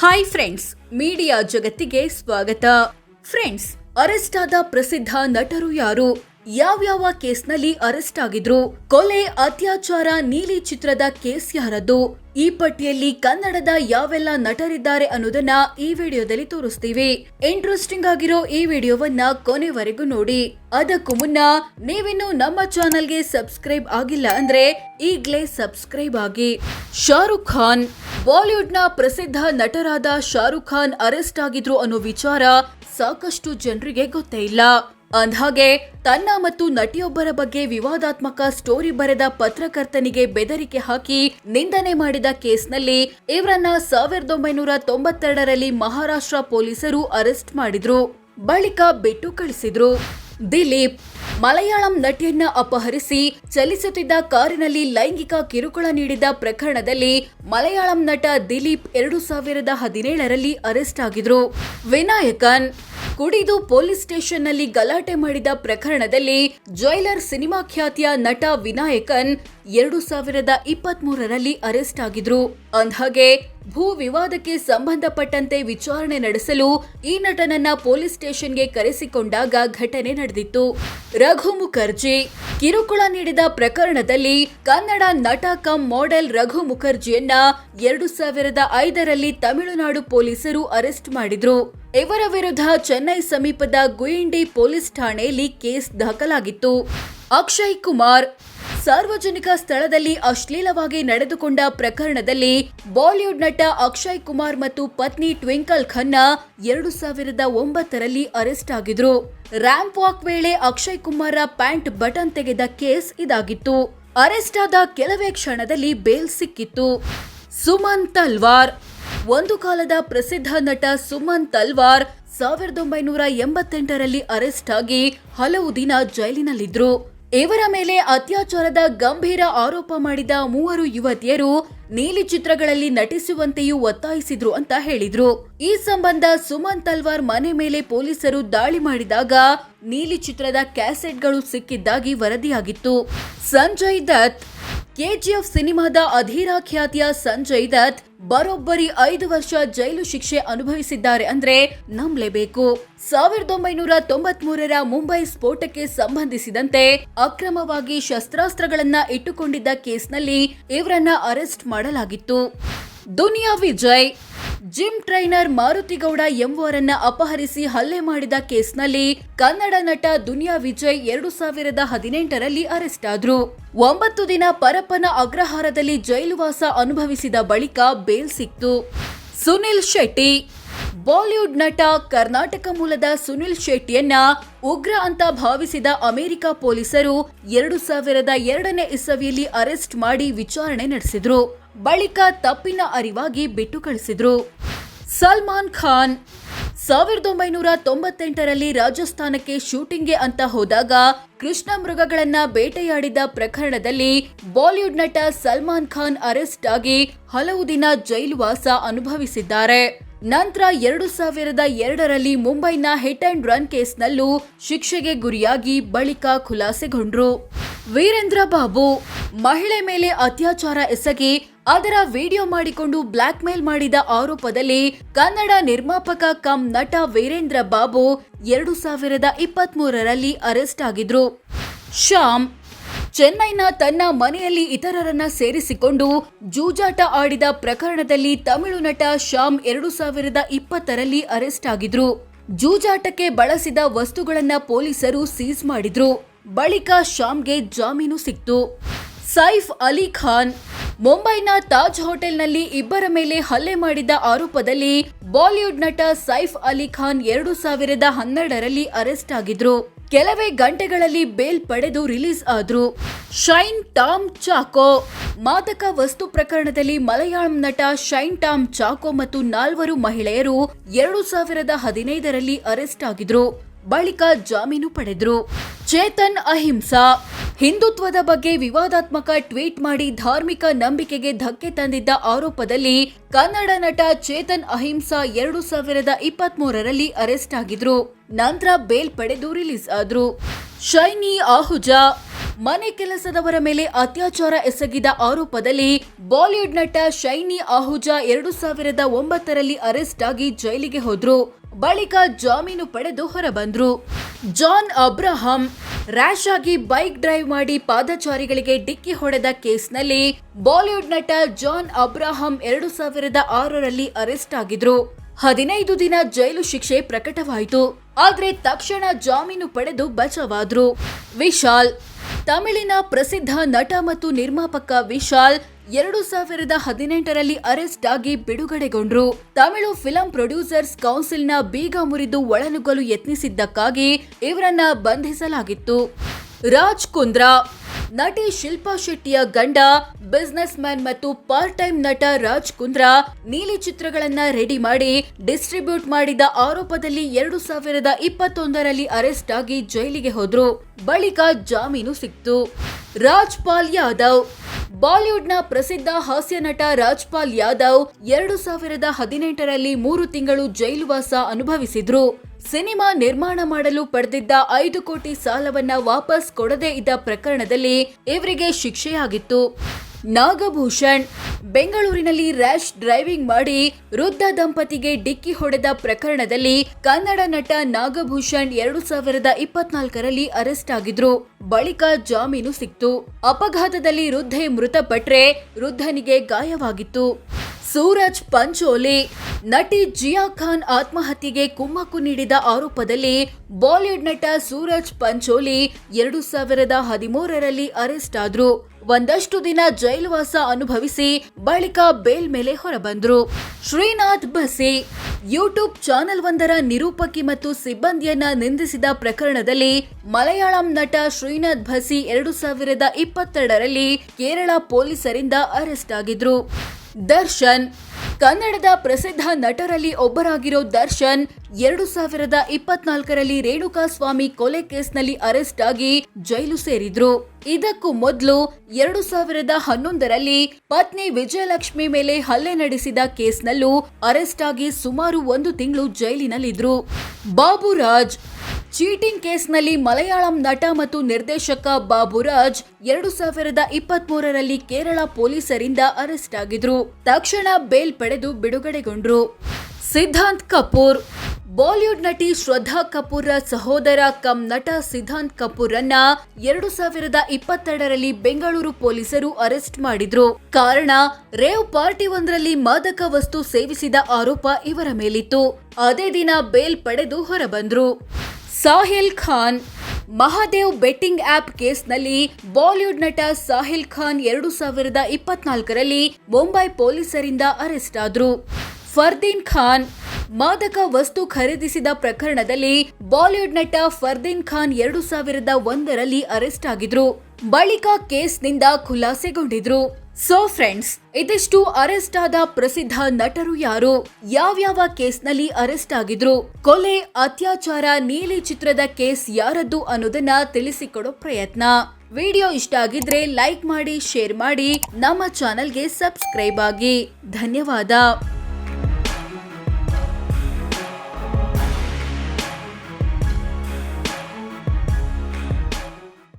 Hi friends media ಜಗತ್ತಿಗೆ ಸ್ವಾಗತ. Friends arrest ಆದ ಪ್ರಸಿದ್ಧ ನಟರು ಯಾರು? ಯಾವ್ಯಾವ ಕೇಸ್ನಲ್ಲಿ ಅರೆಸ್ಟ್ ಆಗಿದ್ರು? ಕೊಲೆ, ಅತ್ಯಾಚಾರ, ನೀಲಿ ಚಿತ್ರದ ಕೇಸ್ ಯಾರದ್ದು? ಈ ಪಟ್ಟಿಯಲ್ಲಿ ಕನ್ನಡದ ಯಾವೆಲ್ಲ ನಟರಿದ್ದಾರೆ ಅನ್ನೋದನ್ನ ಈ ವಿಡಿಯೋದಲ್ಲಿ ತೋರಿಸ್ತೀವಿ. ಇಂಟ್ರೆಸ್ಟಿಂಗ್ ಆಗಿರೋ ಈ ವಿಡಿಯೋವನ್ನ ಕೊನೆವರೆಗೂ ನೋಡಿ. ಅದಕ್ಕೂ ಮುನ್ನ ನೀವಿನ್ನು ನಮ್ಮ ಚಾನೆಲ್ಗೆ ಸಬ್ಸ್ಕ್ರೈಬ್ ಆಗಿಲ್ಲ ಅಂದ್ರೆ ಈಗ್ಲೇ ಸಬ್ಸ್ಕ್ರೈಬ್ ಆಗಿ. ಶಾರುಖ್ ಖಾನ್ ಬಾಲಿವುಡ್ನ ಪ್ರಸಿದ್ಧ ನಟರಾದ ಶಾರುಖ್ ಖಾನ್ ಅರೆಸ್ಟ್ ಆಗಿದ್ರು ಅನ್ನೋ ವಿಚಾರ ಸಾಕಷ್ಟು ಜನರಿಗೆ ಗೊತ್ತೇ ಇಲ್ಲ. ಅಂದ್ಹಾಗೆ, ತನ್ನ ಮತ್ತು ನಟಿಯೊಬ್ಬರ ಬಗ್ಗೆ ವಿವಾದಾತ್ಮಕ ಸ್ಟೋರಿ ಬರೆದ ಪತ್ರಕರ್ತನಿಗೆ ಬೆದರಿಕೆ ಹಾಕಿ ನಿಂದನೆ ಮಾಡಿದ ಕೇಸ್ನಲ್ಲಿ ಇವರನ್ನ ಸಾವಿರದ ಒಂಬೈನೂರ ತೊಂಬತ್ತೆರಡರಲ್ಲಿ ಮಹಾರಾಷ್ಟ್ರ ಪೊಲೀಸರು ಅರೆಸ್ಟ್ ಮಾಡಿದ್ರು. ಬಳಿಕ ಬಿಟ್ಟು ಕಳಿಸಿದ್ರು. ದಿಲೀಪ್ ಮಲಯಾಳಂ ನಟಿಯನ್ನ ಅಪಹರಿಸಿ ಚಲಿಸುತ್ತಿದ್ದ ಕಾರಿನಲ್ಲಿ ಲೈಂಗಿಕ ಕಿರುಕುಳ ನೀಡಿದ ಪ್ರಕರಣದಲ್ಲಿ ಮಲಯಾಳಂ ನಟ ದಿಲೀಪ್ ಎರಡು ಸಾವಿರದ ಹದಿನೇಳರಲ್ಲಿ ಅರೆಸ್ಟ್ ಆಗಿದ್ರು. ವಿನಾಯಕನ್ ಕುಡಿದು ಪೊಲೀಸ್ ಸ್ಟೇಷನ್ನಲ್ಲಿ ಗಲಾಟೆ ಮಾಡಿದ ಪ್ರಕರಣದಲ್ಲಿ ಜೈಲರ್ ಸಿನಿಮಾ ಖ್ಯಾತಿಯ ನಟ ವಿನಾಯಕನ್ ಎರಡು ಸಾವಿರದ ಇಪ್ಪತ್ತ್ ಮೂರರಲ್ಲಿ ಅರೆಸ್ಟ್ ಆಗಿದ್ರು. ಅಂದ್ಹಾಗೆ ಭೂ ವಿವಾದಕ್ಕೆ ಸಂಬಂಧಪಟ್ಟಂತೆ ವಿಚಾರಣೆ ನಡೆಸಲು ಈ ನಟನನ್ನ ಪೊಲೀಸ್ ಸ್ಟೇಷನ್ಗೆ ಕರೆಸಿಕೊಂಡಾಗ ಘಟನೆ ನಡೆದಿತ್ತು. ರಘು ಮುಖರ್ಜಿ ಕಿರುಕುಳ ನೀಡಿದ ಪ್ರಕರಣದಲ್ಲಿ ಕನ್ನಡ ನಟ ಕಂ ಮಾಡೆಲ್ ರಘು ಮುಖರ್ಜಿಯನ್ನ ಎರಡು ಸಾವಿರದ ಐದರಲ್ಲಿ ತಮಿಳುನಾಡು ಪೊಲೀಸರು ಅರೆಸ್ಟ್ ಮಾಡಿದ್ರು. ಇವರ ವಿರುದ್ಧ ಚೆನ್ನೈ ಸಮೀಪದ ಗುಯಿಂಡಿ ಪೊಲೀಸ್ ಠಾಣೆಯಲ್ಲಿ ಕೇಸ್ ದಾಖಲಾಗಿತ್ತು. ಅಕ್ಷಯ್ ಕುಮಾರ್ ಸಾರ್ವಜನಿಕ ಸ್ಥಳದಲ್ಲಿ ಅಶ್ಲೀಲವಾಗಿ ನಡೆದುಕೊಂಡ ಪ್ರಕರಣದಲ್ಲಿ ಬಾಲಿವುಡ್ ನಟ ಅಕ್ಷಯ್ ಕುಮಾರ್ ಮತ್ತು ಪತ್ನಿ ಟ್ವಿಂಕಲ್ ಖನ್ನಾ ಎರಡು ಸಾವಿರದ ಒಂಬತ್ತರಲ್ಲಿ ಅರೆಸ್ಟ್ ಆಗಿದ್ರು. ರ್ಯಾಂಪ್ ವಾಕ್ ವೇಳೆ ಅಕ್ಷಯ್ ಕುಮಾರ ಪ್ಯಾಂಟ್ ಬಟನ್ ತೆಗೆದ ಕೇಸ್ ಇದಾಗಿತ್ತು. ಅರೆಸ್ಟ್ ಆದ ಕೆಲವೇ ಕ್ಷಣದಲ್ಲಿ ಬೇಲ್ ಸಿಕ್ಕಿತ್ತು. ಸುಮನ್ ತಲ್ವಾರ್. ಒಂದು ಕಾಲದ ಪ್ರಸಿದ್ಧ ನಟ ಸುಮನ್ ತಲ್ವಾರ್ ಸಾವಿರದ ಒಂಬೈನೂರ ಎಂಬತ್ತೆಂಟರಲ್ಲಿ ಅರೆಸ್ಟ್ ಆಗಿ ಹಲವು ದಿನ ಜೈಲಿನಲ್ಲಿದ್ರು. ಇವರ ಮೇಲೆ ಅತ್ಯಾಚಾರದ ಗಂಭೀರ ಆರೋಪ ಮಾಡಿದ ಮೂವರು ಯುವತಿಯರು ನೀಲಿ ಚಿತ್ರಗಳಲ್ಲಿ ನಟಿಸುವಂತೆಯೂ ಒತ್ತಾಯಿಸಿದ್ರು ಅಂತ ಹೇಳಿದ್ರು. ಈ ಸಂಬಂಧ ಸುಮನ್ ತಲ್ವಾರ್ ಮನೆ ಮೇಲೆ ಪೊಲೀಸರು ದಾಳಿ ಮಾಡಿದಾಗ ನೀಲಿ ಚಿತ್ರದ ಕ್ಯಾಸೆಟ್ಗಳು ಸಿಕ್ಕಿದ್ದಾಗಿ ವರದಿಯಾಗಿತ್ತು. ಸಂಜಯ್ ದತ್, ಕೆಜಿಎಫ್ ಸಿನಿಮಾದ ಅಧೀರ ಖ್ಯಾತಿಯ ಸಂಜಯ್ ದತ್ ಬರೋಬ್ಬರಿ ಐದು ವರ್ಷ ಜೈಲು ಶಿಕ್ಷೆ ಅನುಭವಿಸಿದ್ದಾರೆ ಅಂದ್ರೆ ನಂಬಲೇಬೇಕು. ಸಾವಿರದ ಒಂಬೈನೂರ ತೊಂಬತ್ ಮೂರರ ಮುಂಬೈ ಸ್ಫೋಟಕ್ಕೆ ಸಂಬಂಧಿಸಿದಂತೆ ಅಕ್ರಮವಾಗಿ ಶಸ್ತ್ರಾಸ್ತ್ರಗಳನ್ನ ಇಟ್ಟುಕೊಂಡಿದ್ದ ಕೇಸ್ನಲ್ಲಿ ಇವರನ್ನ ಅರೆಸ್ಟ್ ಮಾಡಲಾಗಿತ್ತು. ದುನಿಯಾ ವಿಜಯ್ ಜಿಮ್ ಟ್ರೈನರ್ ಮಾರುತಿಗೌಡ ಎಂಬುವರನ್ನ ಅಪಹರಿಸಿ ಹಲ್ಲೆ ಮಾಡಿದ ಕೇಸ್ನಲ್ಲಿ ಕನ್ನಡ ನಟ ದುನಿಯಾ ವಿಜಯ್ ಎರಡು ಸಾವಿರದ ಹದಿನೆಂಟರಲ್ಲಿ ಅರೆಸ್ಟ್ ಆದ್ರು. ಒಂಬತ್ತು ದಿನ ಪರಪ್ಪನ ಅಗ್ರಹಾರದಲ್ಲಿ ಜೈಲುವಾಸ ಅನುಭವಿಸಿದ ಬಳಿಕ ಬೇಲ್ ಸಿಕ್ತು. ಸುನಿಲ್ ಶೆಟ್ಟಿ ಬಾಲಿವುಡ್ ನಟ ಕರ್ನಾಟಕ ಮೂಲದ ಸುನಿಲ್ ಶೆಟ್ಟಿಯನ್ನ ಉಗ್ರ ಅಂತ ಭಾವಿಸಿದ ಅಮೆರಿಕ ಪೊಲೀಸರು ಎರಡು ಸಾವಿರದ ಎರಡನೇ ಇಸವಿಯಲ್ಲಿ ಅರೆಸ್ಟ್ ಮಾಡಿ ವಿಚಾರಣೆ ನಡೆಸಿದ್ರು. ಬಳಿಕ ತಪ್ಪಿನ ಅರಿವಾಗಿ ಬಿಟ್ಟು ಕಳಿಸಿದ್ರು. ಸಲ್ಮಾನ್ ಖಾನ್ ಸಾವಿರದ ಒಂಬೈನೂರ ತೊಂಬತ್ತೆಂಟರಲ್ಲಿ ರಾಜಸ್ಥಾನಕ್ಕೆ ಶೂಟಿಂಗ್ಗೆ ಅಂತ ಹೋದಾಗ ಕೃಷ್ಣ ಮೃಗಗಳನ್ನ ಬೇಟೆಯಾಡಿದ ಪ್ರಕರಣದಲ್ಲಿ ಬಾಲಿವುಡ್ ನಟ ಸಲ್ಮಾನ್ ಖಾನ್ ಅರೆಸ್ಟ್ ಆಗಿ ಹಲವು ದಿನ ಜೈಲುವಾಸ ಅನುಭವಿಸಿದ್ದಾರೆ. ನಂತರ ಎರಡು ಸಾವಿರದ ಎರಡರಲ್ಲಿ ಮುಂಬೈನ ಹಿಟ್ ಅಂಡ್ ರನ್ ಕೇಸ್ನಲ್ಲೂ ಶಿಕ್ಷೆಗೆ ಗುರಿಯಾಗಿ ಬಳಿಕ ಖುಲಾಸೆಗೊಂಡ್ರು. ವೀರೇಂದ್ರ ಬಾಬು ಮಹಿಳೆ ಮೇಲೆ ಅತ್ಯಾಚಾರ ಎಸಗಿ ಅದರ ವಿಡಿಯೋ ಮಾಡಿಕೊಂಡು ಬ್ಲಾಕ್ ಮೇಲ್ ಮಾಡಿದ ಆರೋಪದಲ್ಲಿ ಕನ್ನಡ ನಿರ್ಮಾಪಕ ಕಮ್ ನಟ ವೀರೇಂದ್ರ ಬಾಬು ಎರಡು ಸಾವಿರದ ಇಪ್ಪತ್ತ್ ಮೂರರಲ್ಲಿ ಅರೆಸ್ಟ್ ಆಗಿದ್ರು. ಶ್ಯಾಮ್ ಚೆನ್ನೈನ ತನ್ನ ಮನೆಯಲ್ಲಿ ಇತರರನ್ನ ಸೇರಿಸಿಕೊಂಡು ಜೂಜಾಟ ಆಡಿದ ಪ್ರಕರಣದಲ್ಲಿ ತಮಿಳು ನಟ ಶ್ಯಾಮ್ ಎರಡು ಸಾವಿರದ ಇಪ್ಪತ್ತರಲ್ಲಿ ಅರೆಸ್ಟ್ ಆಗಿದ್ರು. ಜೂಜಾಟಕ್ಕೆ ಬಳಸಿದ ವಸ್ತುಗಳನ್ನ ಪೊಲೀಸರು ಸೀಸ್ ಮಾಡಿದ್ರು. ಬಳಿಕ ಶ್ಯಾಮ್ಗೆ ಜಾಮೀನು ಸಿಕ್ತು. ಸೈಫ್ ಅಲಿ ಖಾನ್, ಮುಂಬೈನ ತಾಜ್ ಹೋಟೆಲ್ನಲ್ಲಿ ಇಬ್ಬರ ಮೇಲೆ ಹಲ್ಲೆ ಮಾಡಿದ ಆರೋಪದಲ್ಲಿ ಬಾಲಿವುಡ್ ನಟ ಸೈಫ್ ಅಲಿ ಖಾನ್ ಎರಡು ಸಾವಿರದ ಹನ್ನೆರಡರಲ್ಲಿ ಅರೆಸ್ಟ್ ಆಗಿದ್ರು. ಕೆಲವೇ ಗಂಟೆಗಳಲ್ಲಿ ಬೇಲ್ ಪಡೆದು ರಿಲೀಸ್ ಆದ್ರು ಶೈನ್ ಟಾಮ್ ಚಾಕೋ, ಮಾದಕ ವಸ್ತು ಪ್ರಕರಣದಲ್ಲಿ ಮಲಯಾಳಂ ನಟ ಶೈನ್ ಟಾಮ್ ಚಾಕೋ ಮತ್ತು ನಾಲ್ವರು ಮಹಿಳೆಯರು ಎರಡು ಸಾವಿರದ ಹದಿನೈದರಲ್ಲಿ ಅರೆಸ್ಟ್ ಆಗಿದ್ರು. ಬಳಿಕ ಜಾಮೀನು ಪಡೆದ್ರು. ಚೇತನ್ ಅಹಿಂಸಾ. ಹಿಂದುತ್ವದ ಬಗ್ಗೆ ವಿವಾದಾತ್ಮಕ ಟ್ವೀಟ್ ಮಾಡಿ ಧಾರ್ಮಿಕ ನಂಬಿಕೆಗೆ ಧಕ್ಕೆ ತಂದಿದ್ದ ಆರೋಪದಲ್ಲಿ ಕನ್ನಡ ನಟ ಚೇತನ್ ಅಹಿಂಸಾ ಎರಡು ಸಾವಿರದ ಇಪ್ಪತ್ತ್ ಮೂರರಲ್ಲಿ ಅರೆಸ್ಟ್ ಆಗಿದ್ರು. ನಂತರ ಬೇಲ್ ಪಡೆದು ರಿಲೀಸ್ ಆದ್ರು. ಶೈನಿ ಆಹುಜಾ. ಮನೆ ಕೆಲಸದವರ ಮೇಲೆ ಅತ್ಯಾಚಾರ ಎಸಗಿದ ಆರೋಪದಲ್ಲಿ ಬಾಲಿವುಡ್ ನಟ ಶೈನಿ ಆಹುಜಾ ಎರಡು ಸಾವಿರದ ಒಂಬತ್ತರಲ್ಲಿ ಅರೆಸ್ಟ್ ಆಗಿ ಜೈಲಿಗೆ ಹೋದ್ರು. ಬಳಿಕ ಜಾಮೀನು ಪಡೆದು ಹೊರಬಂದ್ರು. ಜಾನ್ ಅಬ್ರಹಂ ರ್ಯಾಶ್ ಆಗಿ ಬೈಕ್ ಡ್ರೈವ್ ಮಾಡಿ ಪಾದಚಾರಿಗಳಿಗೆ ಡಿಕ್ಕಿ ಹೊಡೆದ ಕೇಸ್ನಲ್ಲಿ ಬಾಲಿವುಡ್ ನಟ ಜಾನ್ ಅಬ್ರಾಹಂ ಎರಡು ಸಾವಿರದ ಆರರಲ್ಲಿ ಅರೆಸ್ಟ್ ಆಗಿದ್ರು. ಹದಿನೈದು ದಿನ ಜೈಲು ಶಿಕ್ಷೆ ಪ್ರಕಟವಾಯಿತು. ಆದ್ರೆ ತಕ್ಷಣ ಜಾಮೀನು ಪಡೆದು ಬಚಾವಾದ್ರು. ವಿಶಾಲ್ ತಮಿಳಿನ ಪ್ರಸಿದ್ಧ ನಟ ಮತ್ತು ನಿರ್ಮಾಪಕ ವಿಶಾಲ್ ಎರಡು ಸಾವಿರದ ಹದಿನೆಂಟರಲ್ಲಿ ಅರೆಸ್ಟ್ ಆಗಿ ಬಿಡುಗಡೆಗೊಂಡ್ರು. ತಮಿಳು ಫಿಲಂ ಪ್ರೊಡ್ಯೂಸರ್ಸ್ ಕೌನ್ಸಿಲ್ನ ಬೀಗ ಮುರಿದು ಒಳನುಗ್ಗಲು ಯತ್ನಿಸಿದ್ದಕ್ಕಾಗಿ ಇವರನ್ನ ಬಂಧಿಸಲಾಗಿತ್ತು. ರಾಜ್ ಕುಂದ್ರಾ ನಟಿ ಶಿಲ್ಪಾ ಶೆಟ್ಟಿಯ ಗಂಡ ಬಿಸ್ನೆಸ್ ಮ್ಯಾನ್ ಮತ್ತು ಪಾರ್ಟ್ ಟೈಮ್ ನಟ ರಾಜ್ ಕುಂದ್ರಾ ನೀಲಿ ಚಿತ್ರಗಳನ್ನ ರೆಡಿ ಮಾಡಿ ಡಿಸ್ಟ್ರಿಬ್ಯೂಟ್ ಮಾಡಿದ ಆರೋಪದಲ್ಲಿ ಎರಡು ಸಾವಿರದ ಇಪ್ಪತ್ತೊಂದರಲ್ಲಿ ಅರೆಸ್ಟ್ ಆಗಿ ಜೈಲಿಗೆ ಹೋದ್ರು. ಬಳಿಕ ಜಾಮೀನು ಸಿಕ್ತು. ರಾಜ್ಪಾಲ್ ಯಾದವ್. ಬಾಲಿವುಡ್ನ ಪ್ರಸಿದ್ಧ ಹಾಸ್ಯ ನಟ ರಾಜ್ಪಾಲ್ ಯಾದವ್ ಎರಡು ಸಾವಿರದ ಹದಿನೆಂಟರಲ್ಲಿ ಮೂರು ತಿಂಗಳು ಜೈಲುವಾಸ ಅನುಭವಿಸಿದ್ರು. ಸಿನಿಮಾ ನಿರ್ಮಾಣ ಮಾಡಲು ಪಡೆದಿದ್ದ ಐದು ಕೋಟಿ ಸಾಲವನ್ನ ವಾಪಸ್ ಕೊಡದೇ ಇದ್ದ ಪ್ರಕರಣದಲ್ಲಿ ಇವರಿಗೆ ಶಿಕ್ಷೆಯಾಗಿತ್ತು. ನಾಗಭೂಷಣ್ ಬೆಂಗಳೂರಿನಲ್ಲಿ ರ್ಯಾಶ್ ಡ್ರೈವಿಂಗ್ ಮಾಡಿ ವೃದ್ಧ ದಂಪತಿಗೆ ಡಿಕ್ಕಿ ಹೊಡೆದ ಪ್ರಕರಣದಲ್ಲಿ ಕನ್ನಡ ನಟ ನಾಗಭೂಷಣ್ ಎರಡು ಸಾವಿರದ ಇಪ್ಪತ್ನಾಲ್ಕರಲ್ಲಿ ಅರೆಸ್ಟ್ ಆಗಿದ್ರು. ಬಳಿಕ ಜಾಮೀನು ಸಿಕ್ತು. ಅಪಘಾತದಲ್ಲಿ ವೃದ್ಧೆ ಮೃತಪಟ್ರೆ ವೃದ್ಧನಿಗೆ ಗಾಯವಾಗಿತ್ತು. ಸೂರಜ್ ಪಂಚೋಲಿ ನಟಿ ಜಿಯಾ ಖಾನ್ ಆತ್ಮಹತ್ಯೆಗೆ ಕುಮ್ಮಕ್ಕು ನೀಡಿದ ಆರೋಪದಲ್ಲಿ ಬಾಲಿವುಡ್ ನಟ ಸೂರಜ್ ಪಂಚೋಲಿ ಎರಡು ಸಾವಿರದ ಹದಿಮೂರರಲ್ಲಿ ಅರೆಸ್ಟ್ ಆದ್ರು. ಒಂದಷ್ಟು ದಿನ ಜೈಲುವಾಸ ಅನುಭವಿಸಿ ಬಳಿಕ ಬೇಲ್ ಮೇಲೆ ಹೊರಬಂದ್ರು. ಶ್ರೀನಾಥ್ ಬಸಿ ಯೂಟ್ಯೂಬ್ ಚಾನೆಲ್ ಒಂದರ ನಿರೂಪಕಿ ಮತ್ತು ಸಿಬ್ಬಂದಿಯನ್ನ ನಿಂದಿಸಿದ ಪ್ರಕರಣದಲ್ಲಿ ಮಲಯಾಳಂ ನಟ ಶ್ರೀನಾಥ್ ಭಸಿ ಎರಡು ಸಾವಿರದ ಇಪ್ಪತ್ತೆರಡರಲ್ಲಿ ಕೇರಳ ಪೊಲೀಸರಿಂದ ಅರೆಸ್ಟ್ ಆಗಿದ್ರು. ದರ್ಶನ್. ಕನ್ನಡದ ಪ್ರಸಿದ್ಧ ನಟರಲ್ಲಿ ಒಬ್ಬರಾಗಿರೋ ದರ್ಶನ್ ಎರಡು ಸಾವಿರದ ಇಪ್ಪತ್ನಾಲ್ಕರಲ್ಲಿ ರೇಣುಕಾ ಸ್ವಾಮಿ ಕೊಲೆ ಕೇಸ್ನಲ್ಲಿ ಅರೆಸ್ಟ್ ಆಗಿ ಜೈಲು ಸೇರಿದ್ರು. ಇದಕ್ಕೂ ಮೊದಲು ಎರಡು ಸಾವಿರದ ಹನ್ನೊಂದರಲ್ಲಿ ಪತ್ನಿ ವಿಜಯಲಕ್ಷ್ಮಿ ಮೇಲೆ ಹಲ್ಲೆ ನಡೆಸಿದ ಕೇಸ್ನಲ್ಲೂ ಅರೆಸ್ಟ್ ಆಗಿ ಸುಮಾರು ಒಂದು ತಿಂಗಳು ಜೈಲಿನಲ್ಲಿದ್ರು. ಬಾಬುರಾಜ್ ಚೀಟಿಂಗ್ ಕೇಸ್ನಲ್ಲಿ ಮಲಯಾಳಂ ನಟ ಮತ್ತು ನಿರ್ದೇಶಕ ಬಾಬುರಾಜ್ ಎರಡು ಸಾವಿರದ ಇಪ್ಪತ್ತ್ ಮೂರರಲ್ಲಿ ಕೇರಳ ಪೊಲೀಸರಿಂದ ಅರೆಸ್ಟ್ ಆಗಿದ್ರು. ತಕ್ಷಣ ಬೇಲ್ ಪಡೆದು ಬಿಡುಗಡೆಗೊಂಡ್ರು. ಸಿದ್ಧಾಂತ್ ಕಪೂರ್. ಬಾಲಿವುಡ್ ನಟಿ ಶ್ರದ್ಧಾ ಕಪೂರ್ರ ಸಹೋದರ ಕಂ ನಟ ಸಿದ್ಧಾಂತ್ ಕಪೂರ್ ಅನ್ನ ಎರಡು ಸಾವಿರದ ಇಪ್ಪತ್ತೆರಡರಲ್ಲಿ ಬೆಂಗಳೂರು ಪೊಲೀಸರು ಅರೆಸ್ಟ್ ಮಾಡಿದ್ರು. ಕಾರಣ, ರೇವ್ ಪಾರ್ಟಿ ಒಂದರಲ್ಲಿ ಮಾದಕ ವಸ್ತು ಸೇವಿಸಿದ ಆರೋಪ ಇವರ ಮೇಲಿತ್ತು. ಅದೇ ದಿನ ಬೇಲ್ ಪಡೆದು ಹೊರಬಂದ್ರು. ಸಾಹಿಲ್ ಖಾನ್, ಮಹಾದೇವ್ ಬೆಟ್ಟಿಂಗ್ ಆಪ್ ಕೇಸ್ನಲ್ಲಿ ಬಾಲಿವುಡ್ ನಟ ಸಾಹಿಲ್ ಖಾನ್ ಎರಡು ಸಾವಿರದ ಇಪ್ಪತ್ನಾಲ್ಕರಲ್ಲಿ ಮುಂಬೈ ಪೊಲೀಸರಿಂದ ಅರೆಸ್ಟ್ ಆದ್ರು. ಫರ್ದೀನ್ ಖಾನ್, ಮಾದಕ ವಸ್ತು ಖರೀದಿಸಿದ ಪ್ರಕರಣದಲ್ಲಿ ಬಾಲಿವುಡ್ ನಟ ಫರ್ದೀನ್ ಖಾನ್ ಎರಡು ಸಾವಿರದ ಒಂದರಲ್ಲಿ ಅರೆಸ್ಟ್ ಆಗಿದ್ರು. ಬಳಿಕ ಕೇಸ್ನಿಂದ ಖುಲಾಸೆಗೊಂಡಿದ್ರು. ಸೊ ಫ್ರೆಂಡ್ಸ್ ಇದಿಷ್ಟು ಅರೆಸ್ಟ್ ಆದ ಪ್ರಸಿದ್ಧ ನಟರು ಯಾರು? ಯಾವ್ಯಾವ ಕೇಸ್ನಲ್ಲಿ ಅರೆಸ್ಟ್ ಆಗಿದ್ರು? ಕೊಲೆ, ಅತ್ಯಾಚಾರ, ನೀಲಿ ಚಿತ್ರದ ಕೇಸ್ ಯಾರದ್ದು ಅನ್ನೋದನ್ನ ತಿಳಿಸಿಕೊಡೋ ಪ್ರಯತ್ನ. ವಿಡಿಯೋ ಇಷ್ಟ ಆಗಿದ್ರೆ ಲೈಕ್ ಮಾಡಿ ಶೇರ್ ಮಾಡಿ ನಮ್ಮ ಚಾನೆಲ್ಗೆ ಸಬ್ಸ್ಕ್ರೈಬ್ ಆಗಿ. ಧನ್ಯವಾದ.